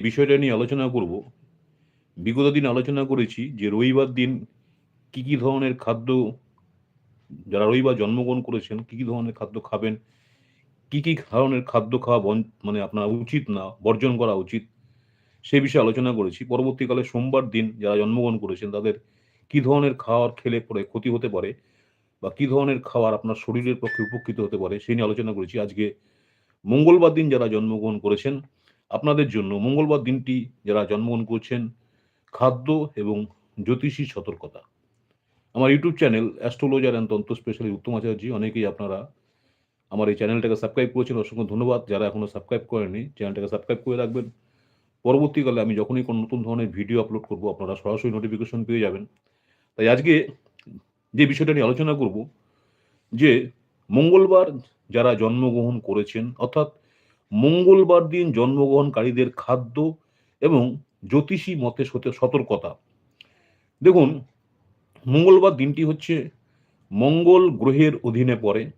বিষয়টা নিয়ে আলোচনা করব। বিগত দিন আলোচনা করেছি যে রবিবার দিন কি কি ধরনের খাদ্য যারা রবিবার জন্মগ্রহণ করেছেন, কি কি ধরনের খাদ্য খাবেন, কি কি ধরনের খাদ্য খাওয়া মানে আপনার উচিত না, বর্জন করা উচিত, সে বিষয়ে আলোচনা করেছি। পরবর্তীকালে সোমবার দিন যারা জন্মগ্রহণ করেছেন, তাদের কি ধরনের খাওয়ার খেলে পরে ক্ষতি হতে পারে বা কি ধরনের খাওয়ার আপনার শরীরের পক্ষে উপকৃত হতে পারে সেই নিয়ে আলোচনা করেছি। আজকে মঙ্গলবার দিন যারা জন্মগ্রহণ করেছেন আপনাদের জন্য মঙ্গলবার দিনটি যারা জন্মগ্রহণ করছেন, খাদ্য এবং জ্যোতিষী সতর্কতা। আমার YouTube channel astrologer and tantra specially Uttam Acharya, অনেকেই আপনারা আমার এই চ্যানেলটাকে সাবস্ক্রাইব করেছেন, অসংখ্য ধন্যবাদ। যারা এখনও সাবস্ক্রাইব করেনি চ্যানেলটাকে সাবস্ক্রাইব করে রাখবেন। পরবর্তীকালে আমি যখনই কোনো নতুন ধরনের ভিডিও আপলোড করব, আপনারা সরাসরি নোটিফিকেশন পেয়ে যাবেন। তাই আজকে যে বিষয়টা নিয়ে আলোচনা করব, যে মঙ্গলবার যারা জন্মগ্রহণ করেছেন, অর্থাৎ মঙ্গলবার দিন জন্মগ্রহণকারীদের খাদ্য এবং জ্যোতিষী মতে সতে- সতর্কতা। দেখুন, মঙ্গলবার দিনটি হচ্ছে মঙ্গল গ্রহের অধীনে পড়ে।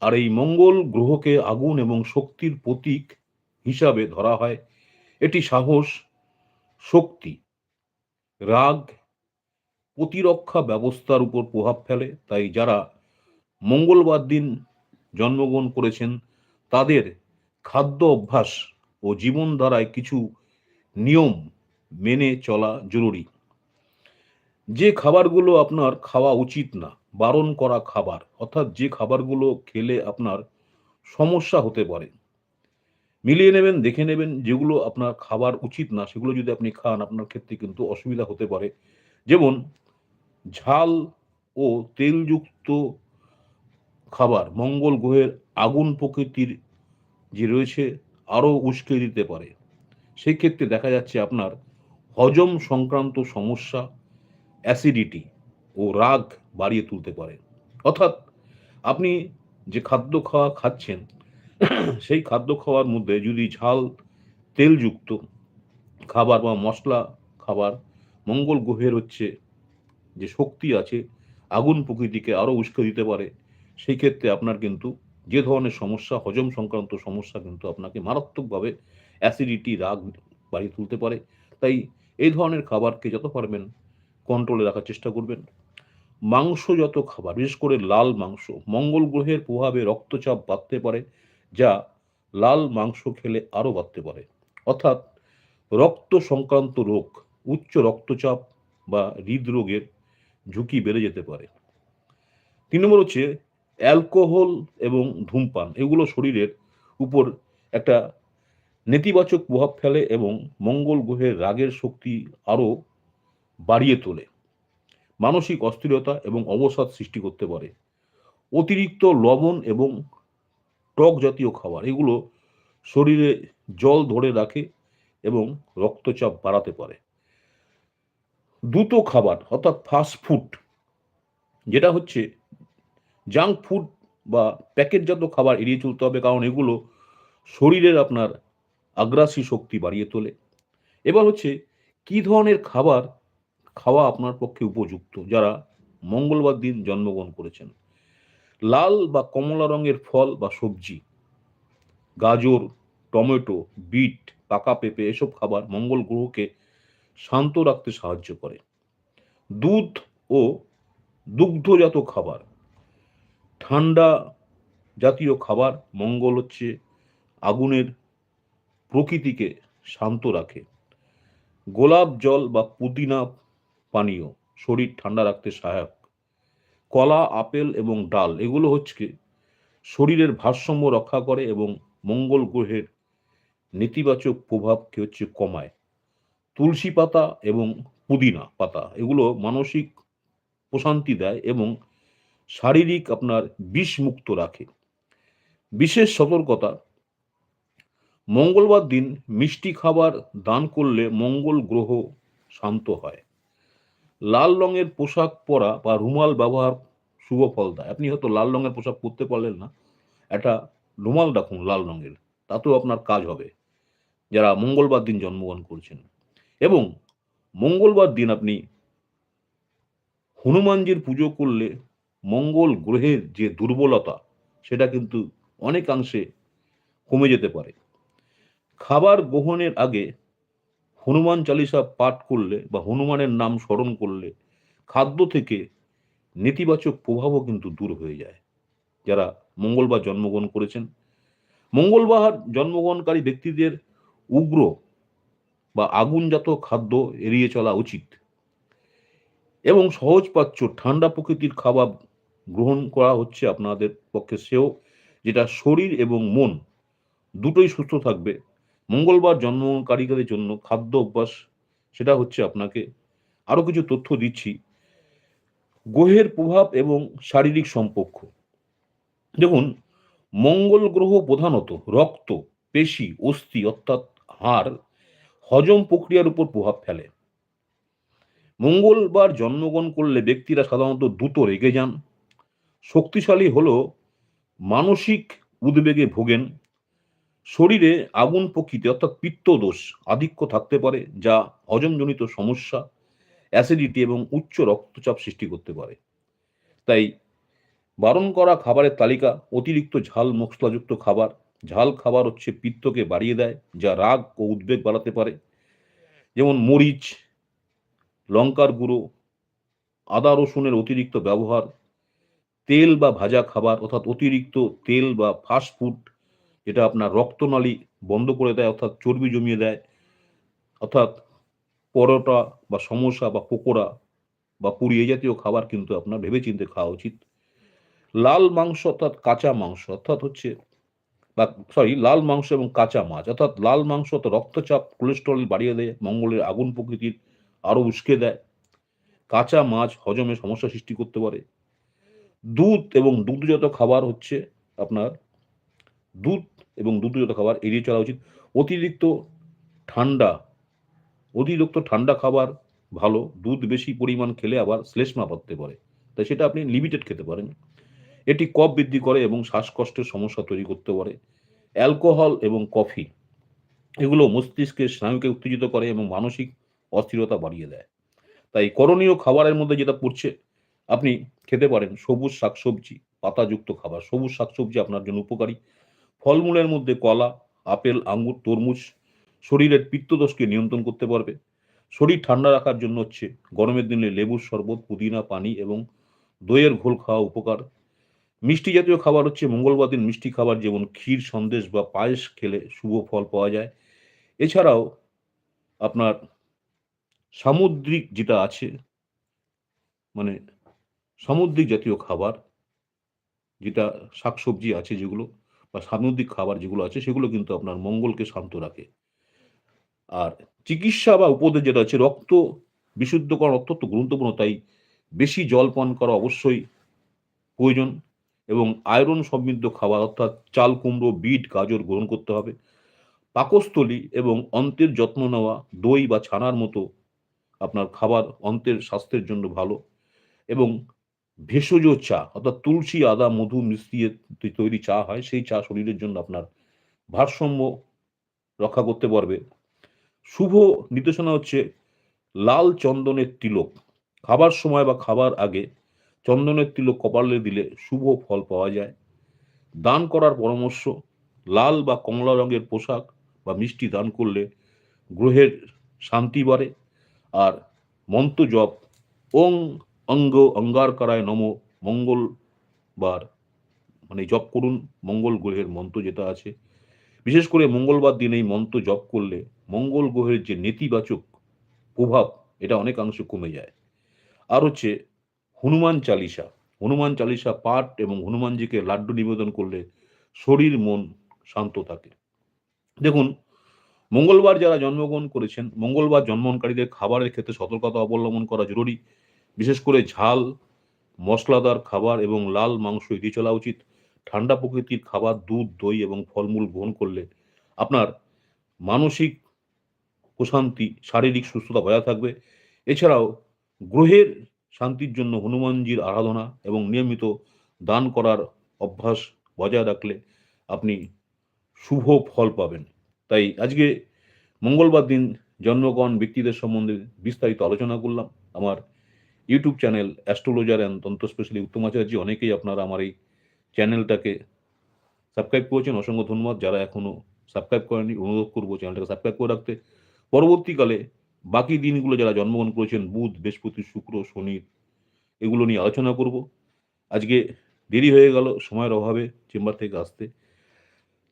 আর এই মঙ্গল গ্রহকে আগুন এবং শক্তির প্রতীক হিসাবে ধরা হয়। এটি সাহস, শক্তি, রাগ, প্রতিরক্ষা ব্যবস্থার উপর প্রভাব ফেলে। তাই যারা মঙ্গলবার দিন জন্মগ্রহণ করেছেন, তাদের খাদ্য অভ্যাস ও জীবনধারায় কিছু নিয়ম মেনে চলা জরুরি। যে খাবারগুলো আপনার খাওয়া উচিত না, বারণ করা খাবার, অর্থাৎ যে খাবারগুলো খেলে আপনার সমস্যা হতে পারে। মিলিয়ে নেবেন, দেখে নেবেন যেগুলো আপনার খাবার উচিত না, সেগুলো যদি আপনি খান, আপনার ক্ষেত্রে কিন্তু অসুবিধা হতে পারে। যেমন ঝাল ও তেলযুক্ত খাবার, মঙ্গল গ্রহের আগুন প্রকৃতির যে রয়েছে আরও উস্কে দিতে পারে। সেই ক্ষেত্রে দেখা যাচ্ছে আপনার হজম সংক্রান্ত সমস্যা অ্যাসিডিটি ও রাগ বাড়িয়ে তুলতে পারে। অর্থাৎ আপনি যে খাদ্য খাওয়া খাচ্ছেন, সেই খাদ্য খাওয়ার মধ্যে যদি ঝাল, তেলযুক্ত খাবার বা মশলা খাবার মঙ্গল গ্রহের হচ্ছে যে শক্তি আছে, আগুন প্রকৃতিকে আরও উস্কে দিতে পারে, সেই ক্ষেত্রে আপনার কিন্তু যে ধরনের সমস্যা, হজম সংক্রান্ত সমস্যা কিন্তু আপনাকে মারাত্মকভাবে অ্যাসিডিটি রাগ বাড়িয়ে তুলতে পারে। তাই এই ধরনের খাবারকে যত পারবেন কন্ট্রোলে রাখার চেষ্টা করবেন। মাংসজাত খাবার, বিশেষ করে লাল মাংস, মঙ্গল গ্রহের প্রভাবে রক্তচাপ বাড়তে পারে, যা লাল মাংস খেলে আরও বাড়তে পারে। অর্থাৎ রক্ত সংক্রান্ত রোগ, উচ্চ রক্তচাপ বা হৃদরোগের ঝুঁকি বেড়ে যেতে পারে। তিন নম্বর হচ্ছে অ্যালকোহল এবং ধূমপান, এগুলো শরীরের উপর একটা নেতিবাচক প্রভাব ফেলে এবং মঙ্গল গ্রহের রাগের শক্তি আরও বাড়িয়ে তোলে। মানসিক অস্থিরতা এবং অবসাদ সৃষ্টি করতে পারে। অতিরিক্ত লবণ এবং টক জাতীয় খাবার, এগুলো শরীরে জল ধরে রাখে এবং রক্তচাপ বাড়াতে পারে। দ্রুত খাবার, অর্থাৎ ফাস্ট ফুড যেটা হচ্ছে জাঙ্ক ফুড বা প্যাকেটজাত খাবার এড়িয়ে চলতে হবে, কারণ এগুলো শরীরের আপনার আগ্রাসী শক্তি বাড়িয়ে তোলে। এবার হচ্ছে, কি ধরনের খাবার খাওয়া আপনার পক্ষে উপযুক্ত? যারা মঙ্গলবার দিন জন্মগ্রহণ করেছেন। লাল বা কমলা রঙের ফল বা সবজি, গাজর, টমেটো, বিট, পাকা পেঁপে, এসব খাবার মঙ্গল গ্রহকে শান্ত রাখতে সাহায্য করে। দুধ ও দুগ্ধজাত খাবার ঠান্ডা জাতীয় খাবার মঙ্গল হচ্ছে আগুনের প্রকৃতিকে শান্ত রাখে। গোলাপ জল বা পুদিনা পানীয় শরীর ঠান্ডা রাখতে সহায়ক। কলা, আপেল এবং ডাল এগুলো হচ্ছে শরীরের ভারসাম্য রক্ষা করে এবং মঙ্গল গ্রহের নেতিবাচক প্রভাবকে হচ্ছে কমায়। তুলসী পাতা এবং পুদিনা পাতা এগুলো মানসিক প্রশান্তি দেয় এবং শারীরিক আপনার বিষমুক্ত রাখে। বিশেষ সতর্কতা, মঙ্গলবার দিন মিষ্টি খাবার দান করলে মঙ্গল গ্রহ শান্ত হয়। লাল রঙের পোশাক পরা বা রুমাল ব্যবহার শুভ ফল দেয়। আপনি হয়তো লাল রঙের পোশাক পরতে পারলেন না, একটা রুমাল রাখুন লাল রঙের, তাতেও আপনার কাজ হবে, যারা মঙ্গলবার দিন জন্মগ্রহণ করছেন। এবং মঙ্গলবার দিন আপনি হনুমানজির পুজো করলে মঙ্গল গ্রহের যে দুর্বলতা, সেটা কিন্তু অনেকাংশে কমে যেতে পারে। খাবার গ্রহণের আগে হনুমান চালিসা পাঠ করলে বা হনুমানের নাম স্মরণ করলে খাদ্য থেকে নেতিবাচক প্রভাবও কিন্তু দূর হয়ে যায়। যারা মঙ্গলবার জন্মগ্রহণ করেছেন, মঙ্গলবার জন্মগ্রহণকারী ব্যক্তিদের উগ্র বা আগুনজাত খাদ্য এড়িয়ে চলা উচিত। এবং সহজপাচ্য ঠান্ডা প্রকৃতির খাবার গ্রহণ করা হচ্ছে আপনাদের পক্ষে সেও, যেটা শরীর এবং মন দুটোই সুস্থ থাকবে। মঙ্গলবার জন্মগ্রহণকারীদের জন্য খাদ্য অভ্যাস, সেটা হচ্ছে আপনাকে আরও কিছু তথ্য দিচ্ছি। গ্রহের প্রভাব এবং শারীরিক সম্পর্ক। দেখুন, মঙ্গল গ্রহ প্রধানত রক্ত, পেশি, অস্থি অর্থাৎ হাড়, হজম প্রক্রিয়ার উপর প্রভাব ফেলে। মঙ্গলবার জন্মগ্রহণ করলে ব্যক্তিরা সাধারণত দ্রুত রেগে যান। শক্তিশালী হল মানসিক উদ্বেগে ভোগেন। শরীরে আগুন প্রকৃতি অর্থাৎ পিত্তদোষ আধিক্য থাকতে পারে, যা হজমজনিত সমস্যা অ্যাসিডিটি এবং উচ্চ রক্তচাপ সৃষ্টি করতে পারে। তাই বারণ করা খাবারের তালিকা, অতিরিক্ত ঝাল, মশলাযুক্ত খাবার, ঝাল খাবার হচ্ছে পিত্তকে বাড়িয়ে দেয়, যা রাগ ও উদ্বেগ বাড়াতে পারে। যেমন মরিচ, লঙ্কার গুঁড়ো, আদা রসুনের অতিরিক্ত ব্যবহার তেল বা ভাজা খাবার অর্থাৎ অতিরিক্ত তেল বা ফাস্ট ফুড যেটা আপনার রক্তনালী বন্ধ করে দেয়, অর্থাৎ চর্বি জমিয়ে দেয়, অর্থাৎ পরোটা বা সমোসা বা পকোড়া বা পুরি এই জাতীয় খাবার কিন্তু আপনার ভেবেচিন্তে খাওয়া উচিত। লাল মাংস অর্থাৎ কাঁচা মাংস অর্থাৎ হচ্ছে বা সরি লাল মাংস এবং কাঁচা মাছ অর্থাৎ লাল মাংস অর্থাৎ রক্তচাপ কোলেস্ট্রল বাড়িয়ে দেয়, মঙ্গলের আগুন প্রকৃতির আরও উস্কে দেয়। কাঁচা মাছ হজমে সমস্যা সৃষ্টি করতে পারে। দুধ এবং দুগ্ধজাত খাবার হচ্ছে আপনার দুধ এবং দুগ্ধজাত খাবার এড়িয়ে চলা উচিত। অতিরিক্ত ঠান্ডা অতিরিক্ত ঠান্ডা খাবার ভালো, দুধ বেশি পরিমাণ খেলে আবার শ্লেষ্মা পড়তে পারে। তাই সেটা আপনি লিমিটেড খেতে পারেন। এটি কফ বৃদ্ধি করে এবং শ্বাসকষ্টের সমস্যা তৈরি করতে পারে। অ্যালকোহল এবং কফি, এগুলো মস্তিষ্কের স্নায়ুকে উত্তেজিত করে এবং মানসিক অস্থিরতা বাড়িয়ে দেয়। তাই করণীয় খাবারের মধ্যে যেটা পড়ছে, আপনি খেতে পারেন সবুজ শাকসবজি, পাতাযুক্ত খাবার। সবুজ শাকসবজি আপনার জন্য উপকারী। ফলমূলের মধ্যে কলা, আপেল, আঙ্গুর, তরমুজ শরীরের পিত্তদোষকে নিয়ন্ত্রণ করতে পারবে। শরীর ঠান্ডা রাখার জন্য হচ্ছে গরমের দিনে লেবুর শরবত, পুদিনা, পানি এবং দইয়ের ঘোল খাওয়া উপকার। মিষ্টি জাতীয় খাবার হচ্ছে মঙ্গলবার দিন মিষ্টি খাবার যেমন ক্ষীর, সন্দেশ বা পায়েস খেলে শুভ ফল পাওয়া যায়। এছাড়াও আপনার সামুদ্রিক যেটা আছে মানে সামুদ্রিক জাতীয় খাবার যেটা শাকসবজি আছে যেগুলো বা সামুদ্রিক খাবার যেগুলো আছে সেগুলো কিন্তু আপনার মঙ্গলকে শান্ত রাখে। আর চিকিৎসা বা উপদেশ যেটা আছে, রক্ত বিশুদ্ধকরণ অত্যন্ত গুরুত্বপূর্ণ, তাই বেশি জল পান করা অবশ্যই প্রয়োজন এবং আয়রন সমৃদ্ধ খাবার অর্থাৎ চাল, কুমড়ো, বিট, গাজর গ্রহণ করতে হবে। পাকস্থলী এবং অন্তের যত্ন নেওয়া, দই বা ছানার মতো আপনার খাবার অন্তের স্বাস্থ্যের জন্য ভালো এবং ভেষজ চা, অর্থাৎ তুলসী, আদা, মধু মিশিয়ে তৈরি চা হয়, সেই চা শরীরের জন্য আপনার ভারসাম্য রক্ষা করতে পারবে। শুভ নির্দেশনা হচ্ছে লাল চন্দনের তিলক। খাবার সময় বা খাবার আগে চন্দনের তিলক কপালে দিলে শুভ ফল পাওয়া যায়। দান করার পরামর্শ, লাল বা কমলা রঙের পোশাক বা মিষ্টি দান করলে গ্রহের শান্তি বাড়ে। আর মন্ত্র জপ, ওং অঙ্গ অঙ্গারকারায় নম মঙ্গলবার মানে জপ করুন, মঙ্গল গ্রহের মন্ত্র যেটা আছে। বিশেষ করে মঙ্গলবার দিন এই মন্ত্র জপ করলে মঙ্গল গ্রহের যে নেতিবাচক প্রভাব, এটা অনেকাংশে কমে যায়। আর হচ্ছে হনুমান চালিসা। হনুমান চালিসা পাঠ এবং হনুমানজিকে লাড্ডু নিবেদন করলে শরীর, মন শান্ত থাকে। দেখুন, মঙ্গলবার যারা জন্মগ্রহণ করেছেন, মঙ্গলবার জন্মগ্রহণকারীদের খাবারের ক্ষেত্রে সতর্কতা অবলম্বন করা জরুরি। বিশেষ করে ঝাল, মশলাদার খাবার এবং লাল মাংস এড়িয়ে চলা উচিত। ঠান্ডা প্রকৃতির খাবার, দুধ, দই এবং ফলমূল গ্রহণ করলে আপনার মানসিক প্রশান্তি, শারীরিক সুস্থতা বজায় থাকবে। এছাড়াও গ্রহের শান্তির জন্য হনুমানজির আরাধনা এবং নিয়মিত দান করার অভ্যাস বজায় রাখলে আপনি শুভ ফল পাবেন। তাই আজকে মঙ্গলবার দিন জন্মগ্রহণ ব্যক্তিদের সম্বন্ধে বিস্তারিত আলোচনা করলাম। আমার YouTube channel astrologer and tantra specially Uttam অনেকেই আপনারা আমার এই চ্যানেলটাকে সাবস্ক্রাইব করেছেন। অসংখ্য ধন্যবাদ। যারা এখনও সাবস্ক্রাইব করেনি অনুরোধ করব চ্যানেলটাকে সাবস্ক্রাইব করে রাখতে। পরবর্তীকালে বাকি দিনগুলো যারা জন্মগ্রহণ করেছেন, বুধ, বৃহস্পতি, শুক্র, শনি, এগুলো নিয়ে আলোচনা করব। আজকে দেরি হয়ে গেল, সময়ের অভাবে, চেম্বার থেকে আসতে।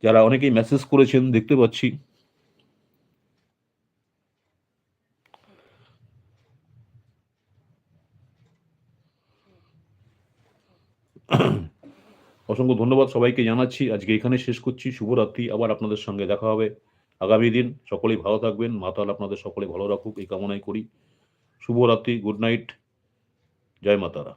যারা অনেকেই মেসেজ করেছেন, দেখতে পাচ্ছি। অসংখ্য ধন্যবাদ সবাইকে জানাচ্ছি। আজকে এখানে শেষ করছি। শুভরাত্রি। আবার আপনাদের সঙ্গে দেখা হবে আগামী দিন। সকলেই ভালো থাকবেন। মাতাল আপনাদের সকলে ভালো রাখুক। এই কামনাই করি। শুভরাত্রি। Good night. জয় মাতারা।